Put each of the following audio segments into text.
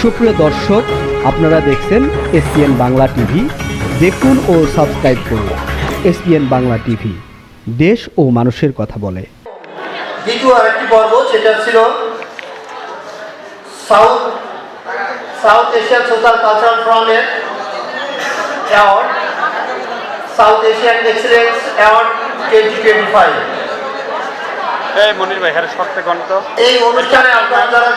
সুপ্রিয় দর্শক আপনারা দেখছেন এসপিএন বাংলা টিভি। দেখুন ও সাবস্ক্রাইব করুন এসপিএন বাংলা টিভি। দেশ ও মানুষের কথা বলে। দ্বিতীয় আরেকটি পর্ব সেটা ছিল South South Asian social cultural ফোরামের award. South Asian excellence award twenty twenty five এই মনির ভাই হ্যাঁ শর্তে কোন তো এই অনুষ্ঠানে আপনারা যারা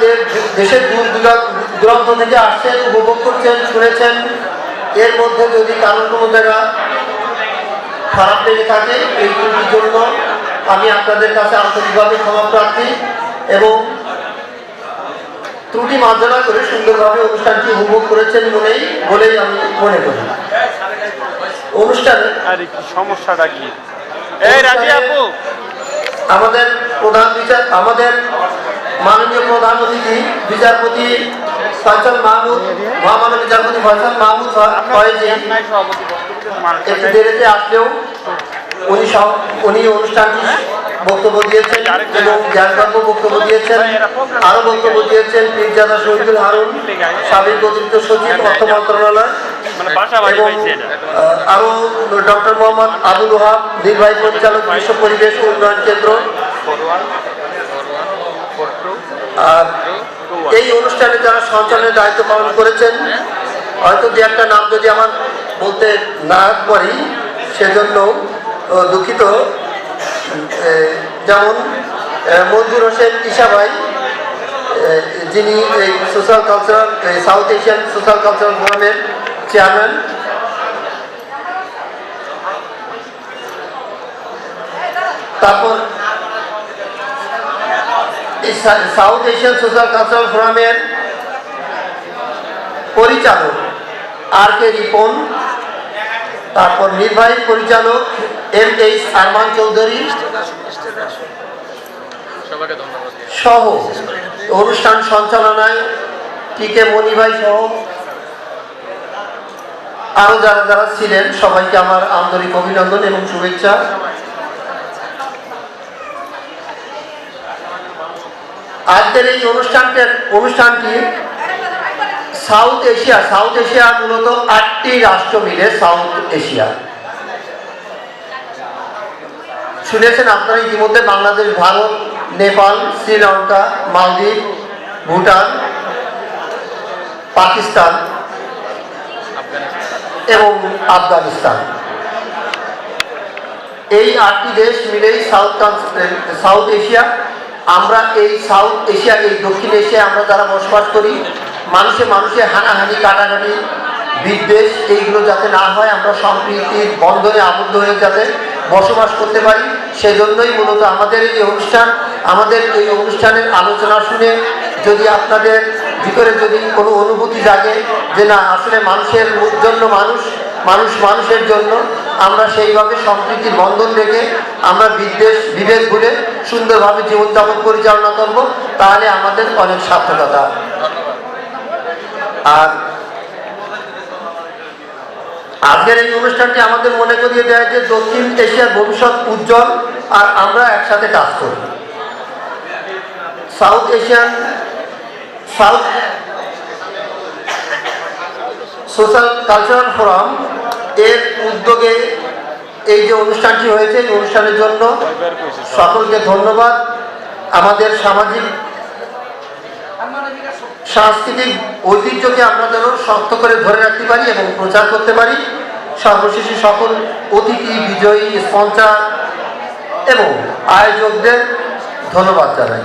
দেশের দূর দূরা- দূরান্ত থেকে আসছেন উপভোগ করছেন শুনেছেন। এর মধ্যে যদি কারোর কোনো জায়গা খারাপ লেগে থাকে এই ত্রুটির জন্য আমি আপনাদের কাছে আন্তরিকভাবে ক্ষমা প্রার্থী এবং ত্রুটি মার্জনা করে সুন্দরভাবে অনুষ্ঠানটি উপভোগ করেছেন বলেই বলেই আমি মনে করি। অনুষ্ঠানে সমস্যাটা কি? এই রাজি আপু। আমাদের প্রধান বিচার আমাদের মাননীয় প্রধান অতিথি বিচারপতি ফয়সাল মাহমুদ মহামানব বিচারপতি ফয়সাল মাহমুদ ফয়েজি একটু দেরিতে আসলেও উনি উনি অনুষ্ঠানটি বক্তব্য দিয়েছেন এবং জ্ঞানগর্ভ বক্তব্য দিয়েছেন। আরও বক্তব্য দিয়েছেন পীরজাদা শহীদুল হারুন সাবেক অতিরিক্ত সচিব অর্থ মন্ত্রণালয় মানে এবং আরও ডক্টর মোহাম্মদ আবুল ওহাব নির্বাহী পরিচালক বিশ্ব পরিবেশ উন্নয়ন কেন্দ্র। আর এই অনুষ্ঠানে যারা সঞ্চালনের দায়িত্ব পালন করেছেন, হয়তো দু একটা নাম যদি আমার বলতে না পারি, সেজন্য দুঃখিত। যেমন মঞ্জুর হোসেন ইশা ভাই যিনি এই social cultural South Asian social cultural ফোরামের চেয়ারম্যান। তারপর সাউথ এশিয়ান সোশ্যাল কালচারাল ফোরামের পরিচালক আর কে রিপন তারপর নির্বাহী পরিচালক এম এইচ আরমান চৌধুরী সহ অনুষ্ঠান সঞ্চালনায় টি কে মণিভাই সহ আরও যারা যারা ছিলেন সবাইকে আমার আন্তরিক অভিনন্দন এবং শুভেচ্ছা। আজকের এই অনুষ্ঠানটির অনুষ্ঠানটি সাউথ এশিয়া সাউথ এশিয়া মূলত আটটি রাষ্ট্র মিলে সাউথ এশিয়া। শুনেছেন আপনারা ইতিমধ্যে বাংলাদেশ, ভারত, নেপাল, শ্রীলঙ্কা, মালদ্বীপ, ভুটান, পাকিস্তান এবং আফগানিস্তান। এই আটটি দেশ মিলেই সাউথ সাউথ এশিয়া আমরা এই সাউথ এশিয়া এই দক্ষিণ এশিয়ায় আমরা যারা বসবাস করি, মানুষে মানুষে হানাহানি, কাটাকাটি, বিদ্বেষ, এইগুলো যাতে না হয়, আমরা সম্প্রীতির বন্ধনে আবদ্ধ হয়ে যাতে বসবাস করতে পারি। সেজন্যই মূলত আমাদের এই অনুষ্ঠান, আমাদের এই অনুষ্ঠানের আলোচনা শুনে যদি আপনাদের ভিতরে যদি কোনো অনুভূতি জাগে যে না, আসলে মানুষের জন্য মানুষ মানুষ মানুষের জন্য, আমরা সেইভাবে সম্প্রীতির বন্ধন রেখে আমরা বিদ্বেষ, বিভেদ ভুলে সুন্দরভাবে জীবনযাপন পরিচালনা করব, তাহলে আমাদের অনেক সার্থকতা। আর আজকের এই অনুষ্ঠানটি আমাদের মনে করিয়ে দেয় যে দক্ষিণ এশিয়ার ভবিষ্যৎ উজ্জ্বল আর আমরা একসাথে কাজ করি। South Asian, South social cultural forum এর উদ্যোগে এই যে অনুষ্ঠানটি হয়েছে, এই অনুষ্ঠানের জন্য সকলকে ধন্যবাদ। আমাদের সামাজিক, সাংস্কৃতিক ঐতিহ্যকে আমরা যেন শক্ত করে ধরে রাখতে পারি এবং প্রচার করতে পারি। সর্বশেষে সকল অতিথি, বিজয়ী, স্পন্সার এবং আয়োজকদের ধন্যবাদ জানাই।